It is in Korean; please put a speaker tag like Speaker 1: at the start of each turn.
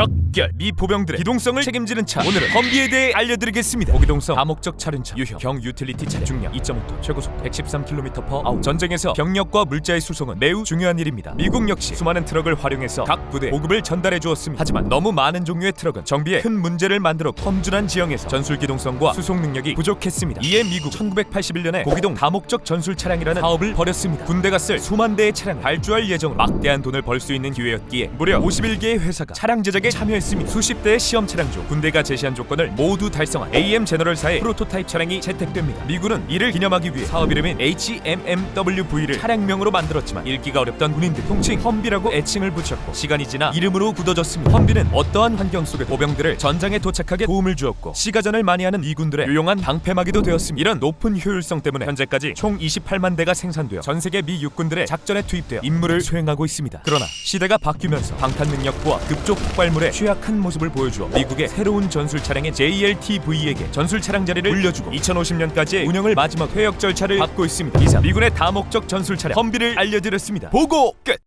Speaker 1: 덕결. 미 보병들의 기동성을 책임지는 차. 오늘은 험비에 대해 알려드리겠습니다. 고기동성. 다목적 차륜차. 유형 경 유틸리티 차량 중량 2.5톤. 최고속 113km/h 전쟁에서 병력과 물자의 수송은 매우 중요한 일입니다. 미국 역시 수많은 트럭을 활용해서 각 부대에 보급을 전달해 주었습니다. 하지만 너무 많은 종류의 트럭은 정비에 큰 문제를 만들어 험준한 지형에서 전술 기동성과 수송 능력이 부족했습니다. 이에 미국 1981년에 고기동 다목적 전술 차량이라는 사업을 벌였습니다. 군대가 쓸 수만 대의 차량을 발주할 예정으로 막대한 돈을 벌 수 있는 기회였기에 무려 51개의 회사가 차량 제작에 참여했습니다. 수십 대의 시험 차량 중 군대가 제시한 조건을 모두 달성한 AM 제너럴사의 프로토타입 차량이 채택됩니다. 미군은 이를 기념하기 위해 사업 이름인 HMMWV를 차량명으로 만들었지만 읽기가 어렵던 군인들 통칭 험비라고 애칭을 붙였고 시간이 지나 이름으로 굳어졌습니다. 험비는 어떠한 환경 속에 보병들을 전장에 도착하게 도움을 주었고 시가전을 많이 하는 이군들의 유용한 방패막이도 되었습니다. 이런 높은 효율성 때문에 현재까지 총 28만 대가 생산되어 전 세계 미 육군들의 작전에 투입되어 임무를 수행하고 있습니다. 그러나 시대가 바뀌면서 방탄 능력부와 급조 폭발물 의 취약한 모습을 보여주어 미국의 새로운 전술 차량인 JLTV에게 전술 차량 자리를 물려주고 2050년까지의 운영을 마지막 퇴역 절차를 밟고 있습니다. 이상 미군의 다목적 전술 차량 험비를 알려드렸습니다. 보고 끝